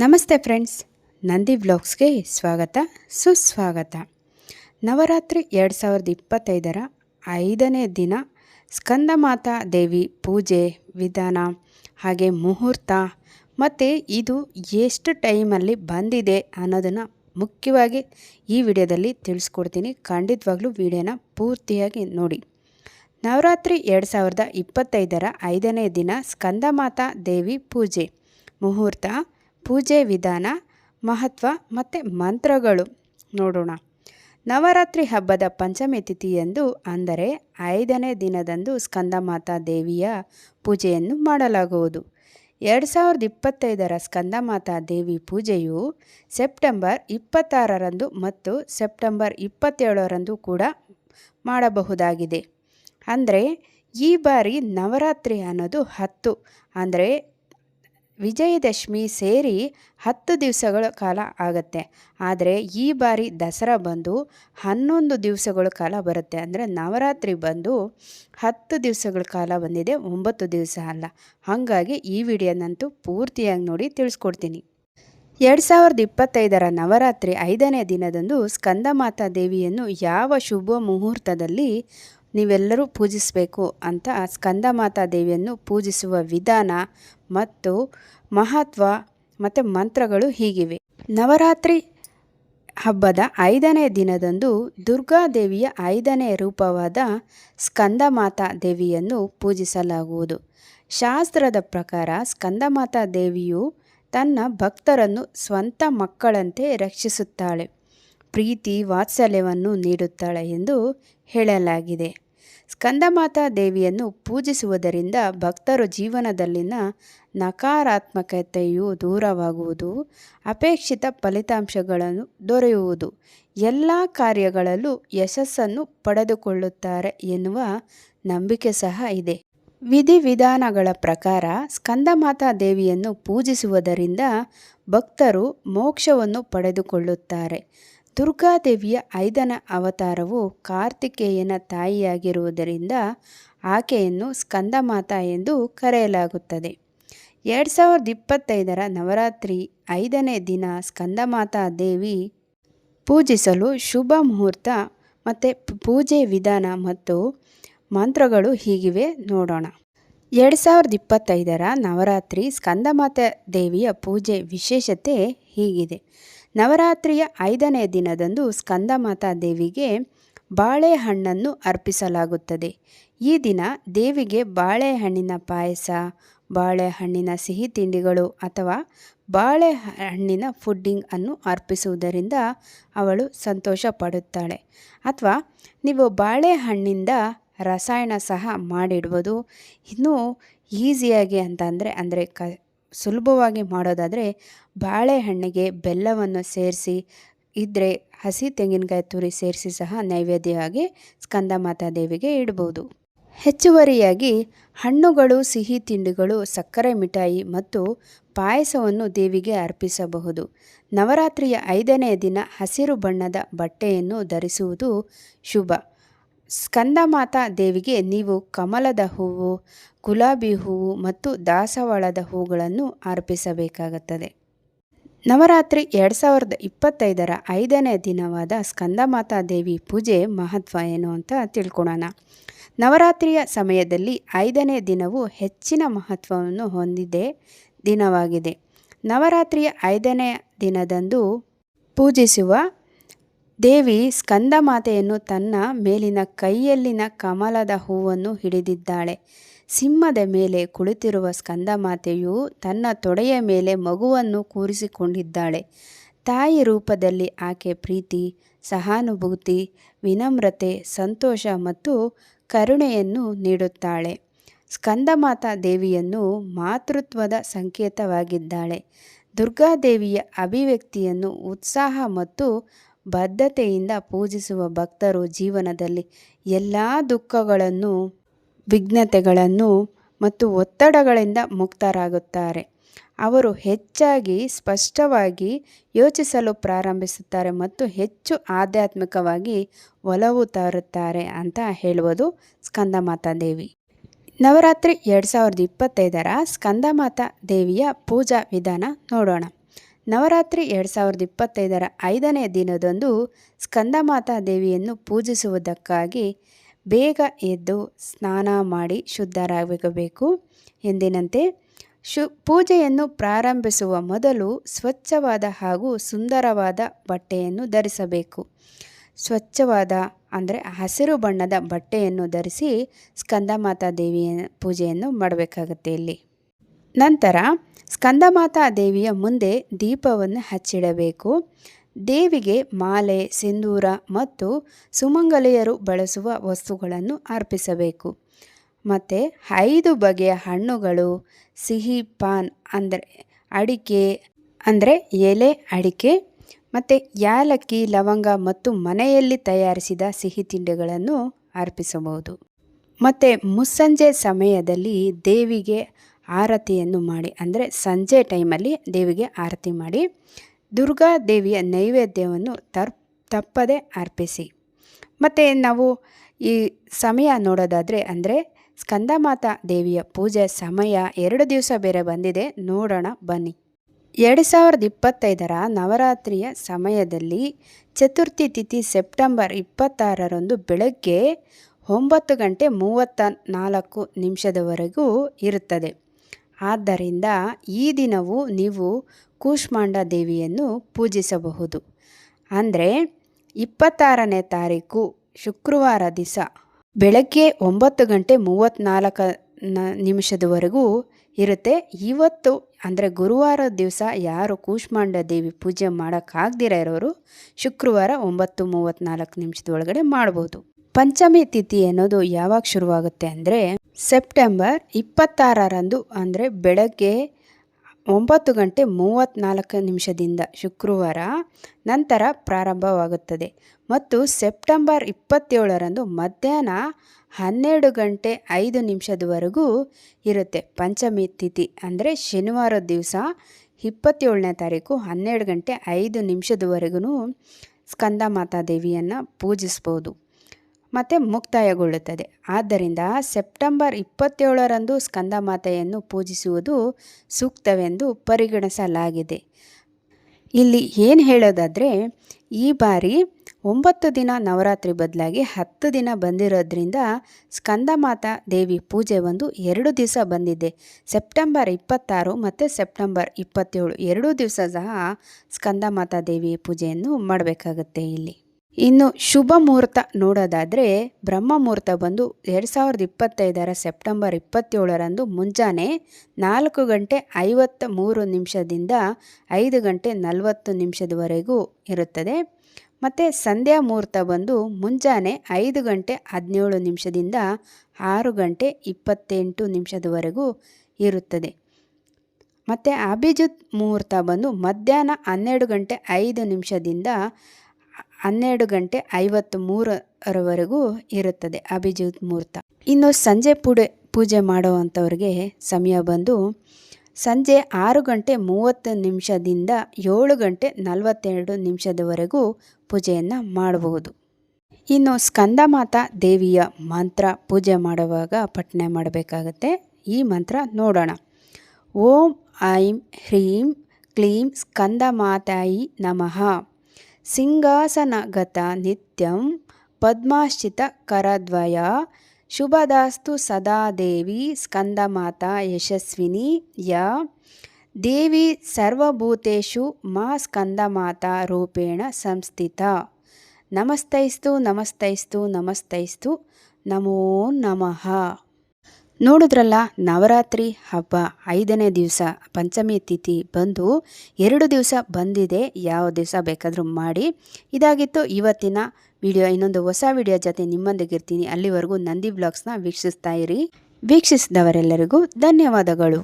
ನಮಸ್ತೆ ಫ್ರೆಂಡ್ಸ್, ನಂದಿ ಬ್ಲಾಗ್ಸ್ಗೆ ಸ್ವಾಗತ, ಸುಸ್ವಾಗತ. ನವರಾತ್ರಿ ಎರಡು ಸಾವಿರದ ಇಪ್ಪತ್ತೈದರ ಐದನೇ ದಿನ ಸ್ಕಂದಮಾತಾ ದೇವಿ ಪೂಜೆ, ವಿಧಾನ ಹಾಗೆ ಮುಹೂರ್ತ ಮತ್ತು ಇದು ಎಷ್ಟು ಟೈಮಲ್ಲಿ ಬಂದಿದೆ ಅನ್ನೋದನ್ನು ಮುಖ್ಯವಾಗಿ ಈ ವಿಡಿಯೋದಲ್ಲಿ ತಿಳಿಸ್ಕೊಡ್ತೀನಿ. ಖಂಡಿತವಾಗ್ಲೂ ವಿಡಿಯೋನ ಪೂರ್ತಿಯಾಗಿ ನೋಡಿ. ನವರಾತ್ರಿ ಎರಡು ಸಾವಿರದ ಇಪ್ಪತ್ತೈದರ ಐದನೇ ದಿನ ಸ್ಕಂದಮಾತಾ ದೇವಿ ಪೂಜೆ, ಮುಹೂರ್ತ ಪೂಜೆ ವಿಧಾನ, ಮಹತ್ವ ಮತ್ತು ಮಂತ್ರಗಳು. ನೋಡೋಣ. ನವರಾತ್ರಿ ಹಬ್ಬದ ಪಂಚಮಿ ತಿಥಿಯಂದು ಅಂದರೆ ಐದನೇ ದಿನದಂದು ಸ್ಕಂದಮಾತಾ ದೇವಿಯ ಪೂಜೆಯನ್ನು ಮಾಡಲಾಗುವುದು. ಎರಡು ಸಾವಿರದ ಇಪ್ಪತ್ತೈದರ ಸ್ಕಂದಮಾತಾ ದೇವಿ ಪೂಜೆಯು ಸೆಪ್ಟೆಂಬರ್ ಇಪ್ಪತ್ತಾರರಂದು ಮತ್ತು ಸೆಪ್ಟೆಂಬರ್ ಇಪ್ಪತ್ತೇಳರಂದು ಕೂಡ ಮಾಡಬಹುದಾಗಿದೆ. ಅಂದರೆ ಈ ಬಾರಿ ನವರಾತ್ರಿ ಅನ್ನೋದು ಹತ್ತು, ಅಂದರೆ ವಿಜಯದಶಮಿ ಸೇರಿ ಹತ್ತು ದಿವಸಗಳ ಕಾಲ ಆಗುತ್ತೆ. ಆದರೆ ಈ ಬಾರಿ ದಸರಾ ಬಂದು ಹನ್ನೊಂದು ದಿವಸಗಳ ಕಾಲ ಬರುತ್ತೆ. ಅಂದರೆ ನವರಾತ್ರಿ ಬಂದು ಹತ್ತು ದಿವಸಗಳ ಕಾಲ ಬಂದಿದೆ, ಒಂಬತ್ತು ದಿವಸ ಅಲ್ಲ. ಹಾಗಾಗಿ ಈ ವಿಡಿಯೋನಂತೂ ಪೂರ್ತಿಯಾಗಿ ನೋಡಿ ತಿಳಿಸ್ಕೊಡ್ತೀನಿ. ಎರಡು ಸಾವಿರದ ಇಪ್ಪತ್ತೈದರ ನವರಾತ್ರಿ ಐದನೇ ದಿನದಂದು ಸ್ಕಂದಮಾತಾ ದೇವಿಯನ್ನು ಯಾವ ಶುಭ ಮುಹೂರ್ತದಲ್ಲಿ ನೀವೆಲ್ಲರೂ ಪೂಜಿಸಬೇಕು ಅಂತ ಸ್ಕಂದಮಾತಾ ದೇವಿಯನ್ನು ಪೂಜಿಸುವ ವಿಧಾನ ಮತ್ತು ಮಹತ್ವ ಮತ್ತು ಮಂತ್ರಗಳು ಹೀಗಿವೆ. ನವರಾತ್ರಿ ಹಬ್ಬದ ಐದನೇ ದಿನದಂದು ದುರ್ಗಾದೇವಿಯ ಐದನೇ ರೂಪವಾದ ಸ್ಕಂದಮಾತಾ ದೇವಿಯನ್ನು ಪೂಜಿಸಲಾಗುವುದು. ಶಾಸ್ತ್ರದ ಪ್ರಕಾರ ಸ್ಕಂದಮಾತಾ ದೇವಿಯು ತನ್ನ ಭಕ್ತರನ್ನು ಸ್ವಂತ ಮಕ್ಕಳಂತೆ ರಕ್ಷಿಸುತ್ತಾಳೆ, ಪ್ರೀತಿ ವಾತ್ಸಲ್ಯವನ್ನು ನೀಡುತ್ತಾಳೆ ಎಂದು ಹೇಳಲಾಗಿದೆ. ಸ್ಕಂದಮಾತಾ ದೇವಿಯನ್ನು ಪೂಜಿಸುವುದರಿಂದ ಭಕ್ತರು ಜೀವನದಲ್ಲಿನ ನಕಾರಾತ್ಮಕತೆಯು ದೂರವಾಗುವುದು, ಅಪೇಕ್ಷಿತ ಫಲಿತಾಂಶಗಳನ್ನು ದೊರೆಯುವುದು. ಎಲ್ಲ ಕಾರ್ಯಗಳಲ್ಲೂ ಯಶಸ್ಸನ್ನು ಪಡೆದುಕೊಳ್ಳುತ್ತಾರೆ ಎನ್ನುವ ನಂಬಿಕೆ ಸಹ ಇದೆ. ವಿಧಿವಿಧಾನಗಳ ಪ್ರಕಾರ ಸ್ಕಂದಮಾತಾ ದೇವಿಯನ್ನು ಪೂಜಿಸುವುದರಿಂದ ಭಕ್ತರು ಮೋಕ್ಷವನ್ನು ಪಡೆದುಕೊಳ್ಳುತ್ತಾರೆ. ದುರ್ಗಾದೇವಿಯ ಐದನ ಅವತಾರವು ಕಾರ್ತಿಕೇಯನ ತಾಯಿಯಾಗಿರುವುದರಿಂದ ಆಕೆಯನ್ನು ಸ್ಕಂದಮಾತಾ ಎಂದು ಕರೆಯಲಾಗುತ್ತದೆ. ಎರಡು ಸಾವಿರದ ಇಪ್ಪತ್ತೈದರ ನವರಾತ್ರಿ ಐದನೇ ದಿನ ಸ್ಕಂದಮಾತಾ ದೇವಿ ಪೂಜಿಸಲು ಶುಭ ಮುಹೂರ್ತ ಮತ್ತು ಪೂಜೆ ವಿಧಾನ ಮತ್ತು ಮಂತ್ರಗಳು ಹೀಗಿವೆ ನೋಡೋಣ. ಎರಡು ಸಾವಿರದ ಇಪ್ಪತ್ತೈದರ ನವರಾತ್ರಿ ಸ್ಕಂದಮಾತಾ ದೇವಿಯ ಪೂಜೆ ವಿಶೇಷತೆ ಹೀಗಿದೆ. ನವರಾತ್ರಿಯ ಐದನೇ ದಿನದಂದು ಸ್ಕಂದಮಾತಾ ದೇವಿಗೆ ಬಾಳೆಹಣ್ಣನ್ನು ಅರ್ಪಿಸಲಾಗುತ್ತದೆ. ಈ ದಿನ ದೇವಿಗೆ ಬಾಳೆಹಣ್ಣಿನ ಪಾಯಸ, ಬಾಳೆಹಣ್ಣಿನ ಸಿಹಿ ತಿಂಡಿಗಳು ಅಥವಾ ಬಾಳೆಹಣ್ಣಿನ ಫುಡ್ಡಿಂಗ್ ಅನ್ನು ಅರ್ಪಿಸುವುದರಿಂದ ಅವಳು ಸಂತೋಷ ಪಡುತ್ತಾಳೆ. ಅಥವಾ ನೀವು ಬಾಳೆಹಣ್ಣಿಂದ ರಸಾಯನ ಸಹ ಮಾಡಿಡ್ಬೋದು. ಇನ್ನೂ ಈಸಿಯಾಗಿ ಅಂತಂದರೆ ಅಂದರೆ ಕ ಸುಲಭವಾಗಿ ಮಾಡೋದಾದರೆ ಬಾಳೆಹಣ್ಣಿಗೆ ಬೆಲ್ಲವನ್ನು ಸೇರಿಸಿ ಇದ್ದರೆ ಹಸಿ ತೆಂಗಿನಕಾಯಿ ತುರಿ ಸೇರಿಸಿ ಸಹ ನೈವೇದ್ಯವಾಗಿ ಸ್ಕಂದಮಾತಾ ದೇವಿಗೆ ಇಡ್ಬೋದು ಹೆಚ್ಚುವರಿಯಾಗಿ ಹಣ್ಣುಗಳು, ಸಿಹಿ ತಿಂಡಿಗಳು, ಸಕ್ಕರೆ ಮಿಠಾಯಿ ಮತ್ತು ಪಾಯಸವನ್ನು ದೇವಿಗೆ ಅರ್ಪಿಸಬಹುದು. ನವರಾತ್ರಿಯ ಐದನೇ ದಿನ ಹಸಿರು ಬಣ್ಣದ ಬಟ್ಟೆಯನ್ನು ಧರಿಸುವುದು ಶುಭ. ಸ್ಕಂದಮಾತಾ ದೇವಿಗೆ ನೀವು ಕಮಲದ ಹೂವು, ಗುಲಾಬಿ ಹೂವು ಮತ್ತು ದಾಸವಾಳದ ಹೂಗಳನ್ನು ಅರ್ಪಿಸಬೇಕಾಗುತ್ತದೆ. ನವರಾತ್ರಿ ಎರಡು ಸಾವಿರದ ಇಪ್ಪತ್ತೈದರ ಐದನೇ ದಿನವಾದ ಸ್ಕಂದಮಾತಾ ದೇವಿ ಪೂಜೆ ಮಹತ್ವ ಏನು ಅಂತ ತಿಳ್ಕೊಳ್ಳೋಣ ನವರಾತ್ರಿಯ ಸಮಯದಲ್ಲಿ ಐದನೇ ದಿನವು ಹೆಚ್ಚಿನ ಮಹತ್ವವನ್ನು ಹೊಂದಿದೆ ದಿನವಾಗಿದೆ. ನವರಾತ್ರಿಯ ಐದನೇ ದಿನದಂದು ಪೂಜಿಸುವ ದೇವಿ ಸ್ಕಂದಮಾತೆಯನ್ನು ತನ್ನ ಮೇಲಿನ ಕೈಯಲ್ಲಿನ ಕಮಲದ ಹೂವನ್ನು ಹಿಡಿದಿದ್ದಾಳೆ. ಸಿಂಹದ ಮೇಲೆ ಕುಳಿತಿರುವ ಸ್ಕಂದಮಾತೆಯು ತನ್ನ ತೊಡೆಯ ಮೇಲೆ ಮಗುವನ್ನು ಕೂರಿಸಿಕೊಂಡಿದ್ದಾಳೆ. ತಾಯಿ ರೂಪದಲ್ಲಿ ಆಕೆ ಪ್ರೀತಿ, ಸಹಾನುಭೂತಿ, ವಿನಮ್ರತೆ, ಸಂತೋಷ ಮತ್ತು ಕರುಣೆಯನ್ನು ನೀಡುತ್ತಾಳೆ. ಸ್ಕಂದಮಾತಾ ದೇವಿಯನ್ನು ಮಾತೃತ್ವದ ಸಂಕೇತವಾಗಿದ್ದಾಳೆ. ದುರ್ಗಾದೇವಿಯ ಅಭಿವ್ಯಕ್ತಿಯನ್ನು ಉತ್ಸಾಹ ಮತ್ತು ಬದ್ಧತೆಯಿಂದ ಪೂಜಿಸುವ ಭಕ್ತರು ಜೀವನದಲ್ಲಿ ಎಲ್ಲ ದುಃಖಗಳನ್ನು, ವಿಘ್ನತೆಗಳನ್ನು ಮತ್ತು ಒತ್ತಡಗಳಿಂದ ಮುಕ್ತರಾಗುತ್ತಾರೆ. ಅವರು ಹೆಚ್ಚಾಗಿ ಸ್ಪಷ್ಟವಾಗಿ ಯೋಚಿಸಲು ಪ್ರಾರಂಭಿಸುತ್ತಾರೆ ಮತ್ತು ಹೆಚ್ಚು ಆಧ್ಯಾತ್ಮಿಕವಾಗಿ ಒಲವು ತರುತ್ತಾರೆ ಅಂತ ಹೇಳುವುದು ಸ್ಕಂದಮಾತಾ ದೇವಿ. ನವರಾತ್ರಿ ಎರಡು ಸಾವಿರದ ಇಪ್ಪತ್ತೈದರ ಸ್ಕಂದಮಾತಾ ದೇವಿಯ ಪೂಜಾ ವಿಧಾನ ನೋಡೋಣ. ನವರಾತ್ರಿ ಎರಡು ಸಾವಿರದ ಇಪ್ಪತ್ತೈದರ ಐದನೇ ದಿನದಂದು ಸ್ಕಂದಮಾತಾ ದೇವಿಯನ್ನು ಪೂಜಿಸುವುದಕ್ಕಾಗಿ ಬೇಗ ಎದ್ದು ಸ್ನಾನ ಮಾಡಿ ಶುದ್ಧರಾಗಬೇಕು. ಎಂದಿನಂತೆ ಶು, ಪೂಜೆಯನ್ನು ಪ್ರಾರಂಭಿಸುವ ಮೊದಲು ಸ್ವಚ್ಛವಾದ ಹಾಗೂ ಸುಂದರವಾದ ಬಟ್ಟೆಯನ್ನು ಧರಿಸಬೇಕು. ಸ್ವಚ್ಛವಾದ ಅಂದರೆ ಹಸಿರು ಬಣ್ಣದ ಬಟ್ಟೆಯನ್ನು ಧರಿಸಿ ಸ್ಕಂದಮಾತಾ ದೇವಿಯ ಪೂಜೆಯನ್ನು ಮಾಡಬೇಕಾಗುತ್ತೆ ಇಲ್ಲಿ. ನಂತರ ಸ್ಕಂದಮಾತಾ ದೇವಿಯ ಮುಂದೆ ದೀಪವನ್ನು ಹಚ್ಚಿಡಬೇಕು. ದೇವಿಗೆ ಮಾಲೆ, ಸಿಂಧೂರ ಮತ್ತು ಸುಮಂಗಲೆಯರು ಬಳಸುವ ವಸ್ತುಗಳನ್ನು ಅರ್ಪಿಸಬೇಕು. ಮತ್ತು ಐದು ಬಗೆಯ ಹಣ್ಣುಗಳು, ಸಿಹಿ, ಪಾನ್ ಅಂದರೆ ಅಡಿಕೆ ಅಂದರೆ ಎಲೆ, ಅಡಿಕೆ ಮತ್ತು ಯಾಲಕ್ಕಿ, ಲವಂಗ ಮತ್ತು ಮನೆಯಲ್ಲಿ ತಯಾರಿಸಿದ ಸಿಹಿ ತಿಂಡಿಗಳನ್ನು ಅರ್ಪಿಸಬಹುದು. ಮತ್ತು ಮುಸ್ಸಂಜೆ ಸಮಯದಲ್ಲಿ ದೇವಿಗೆ ಆರತಿಯನ್ನು ಮಾಡಿ, ಅಂದರೆ ಸಂಜೆ ಟೈಮಲ್ಲಿ ದೇವಿಗೆ ಆರತಿ ಮಾಡಿ, ದುರ್ಗಾ ದೇವಿಯ ನೈವೇದ್ಯವನ್ನು ತರ್ ತಪ್ಪದೆ ಅರ್ಪಿಸಿ. ಮತ್ತು ನಾವು ಈ ಸಮಯ ನೋಡೋದಾದರೆ, ಅಂದರೆ ಸ್ಕಂದಮಾತಾ ದೇವಿಯ ಪೂಜೆ ಸಮಯ ಎರಡು ದಿವಸ ಬೇರೆ ಬಂದಿದೆ, ನೋಡೋಣ, ಬನ್ನಿ. ಎರಡು ಸಾವಿರದ ಇಪ್ಪತ್ತೈದರ ನವರಾತ್ರಿಯ ಸಮಯದಲ್ಲಿ ಚತುರ್ಥಿ ತಿಥಿ ಸೆಪ್ಟೆಂಬರ್ ಇಪ್ಪತ್ತಾರರಂದು ಬೆಳಗ್ಗೆ ಒಂಬತ್ತು ಗಂಟೆ ಮೂವತ್ತ ನಾಲ್ಕು ನಿಮಿಷದವರೆಗೂ ಇರುತ್ತದೆ. ಆದ್ದರಿಂದ ಈ ದಿನವೂ ನೀವು ಕೂಷ್ಮಾಂಡ ದೇವಿಯನ್ನು ಪೂಜಿಸಬಹುದು. ಅಂದರೆ ಇಪ್ಪತ್ತಾರನೇ ತಾರೀಕು ಶುಕ್ರವಾರ ದಿವಸ ಬೆಳಗ್ಗೆ ಒಂಬತ್ತು ಗಂಟೆ ಮೂವತ್ತ್ನಾಲ್ಕು ನಿಮಿಷದವರೆಗೂ ಇರುತ್ತೆ. ಇವತ್ತು ಅಂದರೆ ಗುರುವಾರ ದಿವಸ ಯಾರು ಕೂಷ್ಮಾಂಡ ದೇವಿ ಪೂಜೆ ಮಾಡೋಕ್ಕಾಗ್ದಿರ ಇರೋರು ಶುಕ್ರವಾರ ಒಂಬತ್ತು ಮೂವತ್ತ್ನಾಲ್ಕು ನಿಮಿಷದ ಒಳಗಡೆ ಮಾಡ್ಬೋದು. ಪಂಚಮಿ ತಿಥಿ ಅನ್ನೋದು ಯಾವಾಗ ಶುರುವಾಗುತ್ತೆ ಅಂದರೆ ಸೆಪ್ಟೆಂಬರ್ ಇಪ್ಪತ್ತಾರರಂದು, ಅಂದರೆ ಬೆಳಗ್ಗೆ ಒಂಬತ್ತು ಗಂಟೆ ಮೂವತ್ತ್ನಾಲ್ಕು ನಿಮಿಷದಿಂದ ಶುಕ್ರವಾರ ನಂತರ ಪ್ರಾರಂಭವಾಗುತ್ತದೆ. ಮತ್ತು ಸೆಪ್ಟೆಂಬರ್ ಇಪ್ಪತ್ತೇಳರಂದು ಮಧ್ಯಾಹ್ನ ಹನ್ನೆರಡು ಗಂಟೆ ಐದು ನಿಮಿಷದವರೆಗೂ ಇರುತ್ತೆ ಪಂಚಮಿ ತಿಥಿ. ಅಂದರೆ ಶನಿವಾರ ದಿವಸ ಇಪ್ಪತ್ತೇಳನೇ ತಾರೀಕು ಹನ್ನೆರಡು ಗಂಟೆ ಐದು ನಿಮಿಷದವರೆಗೂ ಸ್ಕಂದ ಮಾತಾ ದೇವಿಯನ್ನು ಪೂಜಿಸ್ಬೋದು. ಮತ್ತು ಮುಕ್ತಾಯಗೊಳ್ಳುತ್ತದೆ. ಆದ್ದರಿಂದ ಸೆಪ್ಟೆಂಬರ್ ಇಪ್ಪತ್ತೇಳರಂದು ಸ್ಕಂದ ಮಾತೆಯನ್ನು ಪೂಜಿಸುವುದು ಸೂಕ್ತವೆಂದು ಪರಿಗಣಿಸಲಾಗಿದೆ. ಇಲ್ಲಿ ಏನು ಹೇಳೋದಾದರೆ, ಈ ಬಾರಿ ಒಂಬತ್ತು ದಿನ ನವರಾತ್ರಿ ಬದಲಾಗಿ ಹತ್ತು ದಿನ ಬಂದಿರೋದ್ರಿಂದ ಸ್ಕಂದಮಾತಾ ದೇವಿ ಪೂಜೆ ಒಂದು ಎರಡು ದಿವಸ ಬಂದಿದೆ. ಸೆಪ್ಟೆಂಬರ್ ಇಪ್ಪತ್ತಾರು ಮತ್ತು ಸೆಪ್ಟೆಂಬರ್ ಇಪ್ಪತ್ತೇಳು ಎರಡೂ ದಿವಸ ಸಹ ಸ್ಕಂದಮಾತಾ ದೇವಿ ಪೂಜೆಯನ್ನು ಮಾಡಬೇಕಾಗುತ್ತೆ ಇಲ್ಲಿ. ಇನ್ನು ಶುಭ ಮುಹೂರ್ತ ನೋಡೋದಾದರೆ ಬ್ರಹ್ಮ ಮುಹೂರ್ತ ಬಂದು ಎರಡು ಸಾವಿರದ ಇಪ್ಪತ್ತೈದರ ಸೆಪ್ಟೆಂಬರ್ ಇಪ್ಪತ್ತೇಳರಂದು ಮುಂಜಾನೆ ನಾಲ್ಕು ಗಂಟೆ ಐವತ್ತ ಮೂರು ನಿಮಿಷದಿಂದ ಐದು ಗಂಟೆ ನಲವತ್ತು ನಿಮಿಷದವರೆಗೂ ಇರುತ್ತದೆ. ಮತ್ತು ಸಂಧ್ಯಾ ಮುಹೂರ್ತ ಬಂದು ಮುಂಜಾನೆ ಐದು ಗಂಟೆ ಹದಿನೇಳು ನಿಮಿಷದಿಂದ ಆರು ಗಂಟೆ ಇಪ್ಪತ್ತೆಂಟು ನಿಮಿಷದವರೆಗೂ ಇರುತ್ತದೆ. ಮತ್ತು ಅಭಿಜಿತ್ ಮುಹೂರ್ತ ಬಂದು ಮಧ್ಯಾಹ್ನ ಹನ್ನೆರಡು ಗಂಟೆ ಐದು ನಿಮಿಷದಿಂದ ಹನ್ನೆರಡು ಗಂಟೆ ಐವತ್ತು ಮೂರರವರೆಗೂ ಇರುತ್ತದೆ ಅಭಿಜಿತ್ ಮುಹೂರ್ತ ಇನ್ನು ಸಂಜೆ ಪೂಡೆ ಪೂಜೆ ಮಾಡುವಂಥವ್ರಿಗೆ ಸಮಯ ಬಂದು ಸಂಜೆ ಆರು ಗಂಟೆ ಮೂವತ್ತು ನಿಮಿಷದಿಂದ ಏಳು ಗಂಟೆ ನಲವತ್ತೆರಡು ನಿಮಿಷದವರೆಗೂ ಪೂಜೆಯನ್ನು ಮಾಡಬಹುದು. ಇನ್ನು ಸ್ಕಂದಮಾತಾ ದೇವಿಯ ಮಂತ್ರ ಪೂಜೆ ಮಾಡುವಾಗ ಪಠನೆ ಮಾಡಬೇಕಾಗತ್ತೆ. ಈ ಮಂತ್ರ ನೋಡೋಣ. ಓಂ, ಐಂ, ಹ್ರೀಂ, ಕ್ಲೀಂ ಸ್ಕಂದಮಾತಾಯಿ ನಮಃ. ಸಿಂಹಾಸನಗತ ನಿತ್ಯಂ ಪದ್ಮಾಶ್ಚಿತ ಕರದ್ವಯ ಶುಭದಾಸ್ತು ಸದಾ ದೇವಿ ಸ್ಕಂದಮಾತಾ ಯಶಸ್ವಿನಿ ಯ ದೇವಿ ಸರ್ವಭೂತೇಷು ಮಾ ಸ್ಕಂದಮಾತಾ ರೂಪೇಣ ಸಂಸ್ಥಿತ ನಮಸ್ತೈಸ್ತು ನಮಸ್ತೈಸ್ತು ನಮಸ್ತೈಸ್ತು ನಮೋ ನಮಃ ನೋಡಿದ್ರಲ್ಲ, ನವರಾತ್ರಿ ಹಬ್ಬ, ಐದನೇ ದಿವಸ, ಪಂಚಮಿ ತಿಥಿ ಬಂದು ಎರಡು ದಿವಸ ಬಂದಿದೆ. ಯಾವ ದಿವಸ ಬೇಕಾದರೂ ಮಾಡಿ. ಇದಾಗಿತ್ತು ಇವತ್ತಿನ ವಿಡಿಯೋ. ಇನ್ನೊಂದು ಹೊಸ ವಿಡಿಯೋ ಜೊತೆ ನಿಮ್ಮೊಂದಿಗಿರ್ತೀನಿ ಅಲ್ಲಿವರೆಗೂ ನಂದಿ ಬ್ಲಾಗ್ಸ್ನ ವೀಕ್ಷಿಸ್ತಾ ಇರಿ. ವೀಕ್ಷಿಸಿದವರೆಲ್ಲರಿಗೂ ಧನ್ಯವಾದಗಳು.